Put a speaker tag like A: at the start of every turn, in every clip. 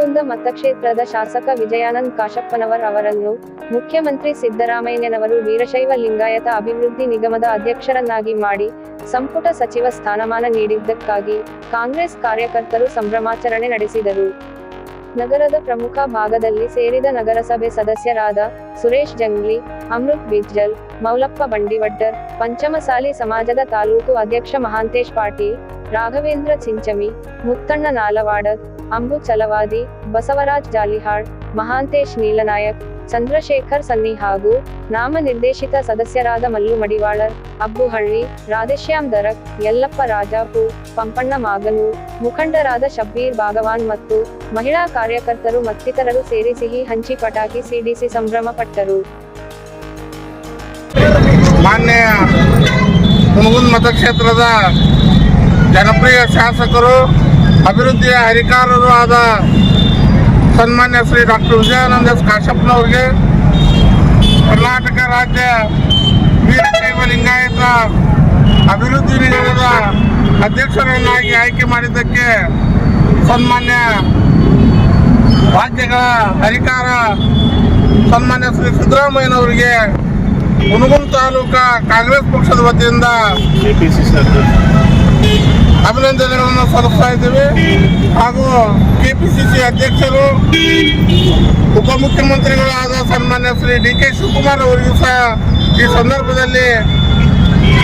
A: ನರಗುಂದ ಮತಕ್ಷೇತ್ರದ ಶಾಸಕ ವಿಜಯಾನಂದ್ ಕಾಶಪ್ಪನವರ್ ಅವರನ್ನು ಮುಖ್ಯಮಂತ್ರಿ ಸಿದ್ದರಾಮಯ್ಯನವರು ವೀರಶೈವ ಲಿಂಗಾಯತ ಅಭಿವೃದ್ಧಿ ನಿಗಮದ ಅಧ್ಯಕ್ಷರನ್ನಾಗಿ ಮಾಡಿ ಸಂಪುಟ ಸಚಿವ ಸ್ಥಾನಮಾನ ನೀಡಿದ್ದಕ್ಕಾಗಿ ಕಾಂಗ್ರೆಸ್ ಕಾರ್ಯಕರ್ತರು ಸಂಭ್ರಮಾಚರಣೆ ನಡೆಸಿದರು. ನಗರದ ಪ್ರಮುಖ ಭಾಗದಲ್ಲಿ ಸೇರಿದ ನಗರಸಭೆ ಸದಸ್ಯರಾದ ಸುರೇಶ್ ಜಂಗ್ಲಿ, ಅಮೃತ್ ಬಿಜ್ಜಲ್, ಮೌಲಪ್ಪ ಬಂಡಿವಡ್ಡರ್, ಪಂಚಮಸಾಲಿ ಸಮಾಜದ ತಾಲೂಕು ಅಧ್ಯಕ್ಷ ಮಹಾಂತೇಶ್ ಪಾಟೀಲ್, ರಾಘವೇಂದ್ರ ಚಿಂಚಮಿ, ಮುತ್ತಣ್ಣ ನಾಲವಾಡದ್ ಅಂಬು ಚಲವಾದಿ ಬಸವರಾಜ್ ಜಾಲಿಹಾಳ್, ಮಹಾಂತೇಶ್ ನೀಲನಾಯಕ್, ಚಂದ್ರಶೇಖರ್ ಸನ್ನಿ ಹಾಗೂ ನಾಮನಿರ್ದೇಶಿತ ಸದಸ್ಯರಾದ ಮಲ್ಲು ಮಡಿವಾಳರ್ ಅಬ್ಬುಹಳ್ಳಿ ರಾಧೇಶ್ಯಾಮ್ ದರಕ್, ಯಲ್ಲಪ್ಪ ರಾಜಾಪು, ಪಂಪಣ್ಣ ಮಾಗನೂರ್ ಮುಖಂಡರಾದ ಶಬ್ಬೀರ್ ಭಾಗವಾನ್ ಮತ್ತು ಮಹಿಳಾ ಕಾರ್ಯಕರ್ತರು ಮತ್ತಿತರರು ಸೇರಿ ಸಿಹಿ ಹಂಚಿ ಪಟಾಕಿ ಸಿಡಿಸಿ ಸಂಭ್ರಮ ಪಟ್ಟರು.
B: ಮಾನ್ಯ ಮತಕ್ಷೇತ್ರದ ಜನಪ್ರಿಯ ಶಾಸಕರು ಅಭಿವೃದ್ಧಿಯ ಹರಿಕಾರರು ಆದ ಸನ್ಮಾನ್ಯ ಶ್ರೀ ಡಾಕ್ಟರ್ ವಿಜಯಾನಂದ ಎಸ್ ಕಾಶಪ್ಪನವರಿಗೆ ಕರ್ನಾಟಕ ರಾಜ್ಯ ವೀರಶೈವ ಲಿಂಗಾಯತ ಅಭಿವೃದ್ಧಿ ನಿಗಮದ ಅಧ್ಯಕ್ಷರನ್ನಾಗಿ ಆಯ್ಕೆ ಮಾಡಿದ್ದಕ್ಕೆ ಸನ್ಮಾನ್ಯ ರಾಜ್ಯಗಳ ಹರಿಕಾರ ಸನ್ಮಾನ್ಯ ಶ್ರೀ ಸಿದ್ದರಾಮಯ್ಯನವರಿಗೆ ಹುನಗುಂದ ತಾಲೂಕ ಕಾಂಗ್ರೆಸ್ ಪಕ್ಷದ ವತಿಯಿಂದ ಅಭಿನಂದನೆಗಳನ್ನು ಸಲ್ಲಿಸ್ತಾ ಇದ್ದೇವೆ. ಹಾಗೂ ಕೆಪಿಸಿಸಿ ಅಧ್ಯಕ್ಷರು ಉಪಮುಖ್ಯಮಂತ್ರಿಗಳಾದ ಸನ್ಮಾನ್ಯ ಶ್ರೀ ಡಿ ಕೆ ಶಿವಕುಮಾರ್ ಅವರಿಗೂ ಸಹ ಈ ಸಂದರ್ಭದಲ್ಲಿ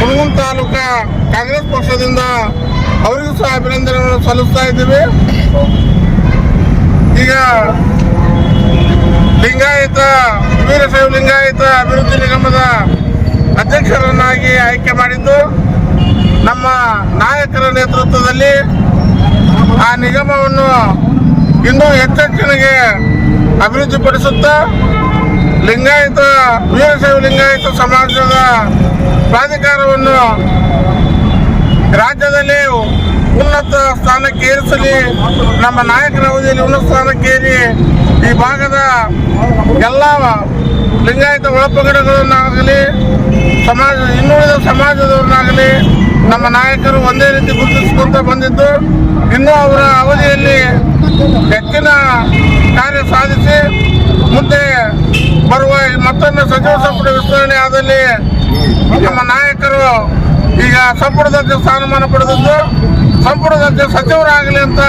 B: ಹುನಗುಂದ ತಾಲೂಕಾ ಕಾಂಗ್ರೆಸ್ ಪಕ್ಷದಿಂದ ಅವರಿಗೂ ಸಹ ಅಭಿನಂದನೆಗಳನ್ನು ಸಲ್ಲಿಸ್ತಾ ಇದ್ದೇವೆ. ಈಗ ಲಿಂಗಾಯತ, ವೀರಶೈವ ಲಿಂಗಾಯತ ಅಭಿವೃದ್ಧಿ ನಿಗಮದ ಅಧ್ಯಕ್ಷರನ್ನಾಗಿ ಆಯ್ಕೆ ಮಾಡಿದ್ದು ನಾಯಕರ ನೇತೃತ್ವದಲ್ಲಿ ಆ ನಿಗಮವನ್ನು ಇನ್ನೂ ಹೆಚ್ಚೆಚ್ಚಿನಿಗೆ ಅಭಿವೃದ್ಧಿಪಡಿಸುತ್ತಾ ಲಿಂಗಾಯತ ವೀರಶೈವ ಲಿಂಗಾಯತ ಸಮಾಜದ ಪ್ರಾಧಿಕಾರವನ್ನು ರಾಜ್ಯದಲ್ಲಿ ಉನ್ನತ ಸ್ಥಾನಕ್ಕೆ ಏರಿಸಲಿ, ನಮ್ಮ ನಾಯಕರ ಅವಧಿಯಲ್ಲಿ ಉನ್ನತ ಸ್ಥಾನಕ್ಕೇರಿ ಈ ಭಾಗದ ಎಲ್ಲ ಲಿಂಗಾಯತ ಒಳಪಗಡಗಳನ್ನಾಗಲಿ, ಸಮಾಜ ಇನ್ನುಳಿದ ಸಮಾಜದವರನ್ನಾಗಲಿ ನಮ್ಮ ನಾಯಕರು ಒಂದೇ ರೀತಿ ಗುರುತಿಸಿಕೊಂತ ಬಂದಿದ್ದು, ಇನ್ನೂ ಅವರ ಅವಧಿಯಲ್ಲಿ ಹೆಚ್ಚಿನ ಕಾರ್ಯ ಸಾಧಿಸಿ ಮುಂದೆ ಬರುವ ಮತ್ತೊಮ್ಮೆ ಸಚಿವ ಸಂಪುಟ ವಿಸ್ತರಣೆ ಆದಲ್ಲಿ ನಮ್ಮ ನಾಯಕರು ಈಗ ಸಂಪುಟ ದರ್ಜೆ ಸ್ಥಾನಮಾನ ಪಡೆದಿದ್ದು ಸಂಪುಟ ದರ್ಜೆ ಸಚಿವರಾಗಲಿ ಅಂತ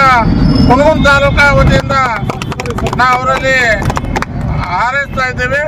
B: ಹುಣಗುನ್ ತಾಲೂಕಾ ವತಿಯಿಂದ ನಾವು ಅವರಲ್ಲಿ ಹಾರೈಸ್ತಾ ಇದ್ದೇವೆ.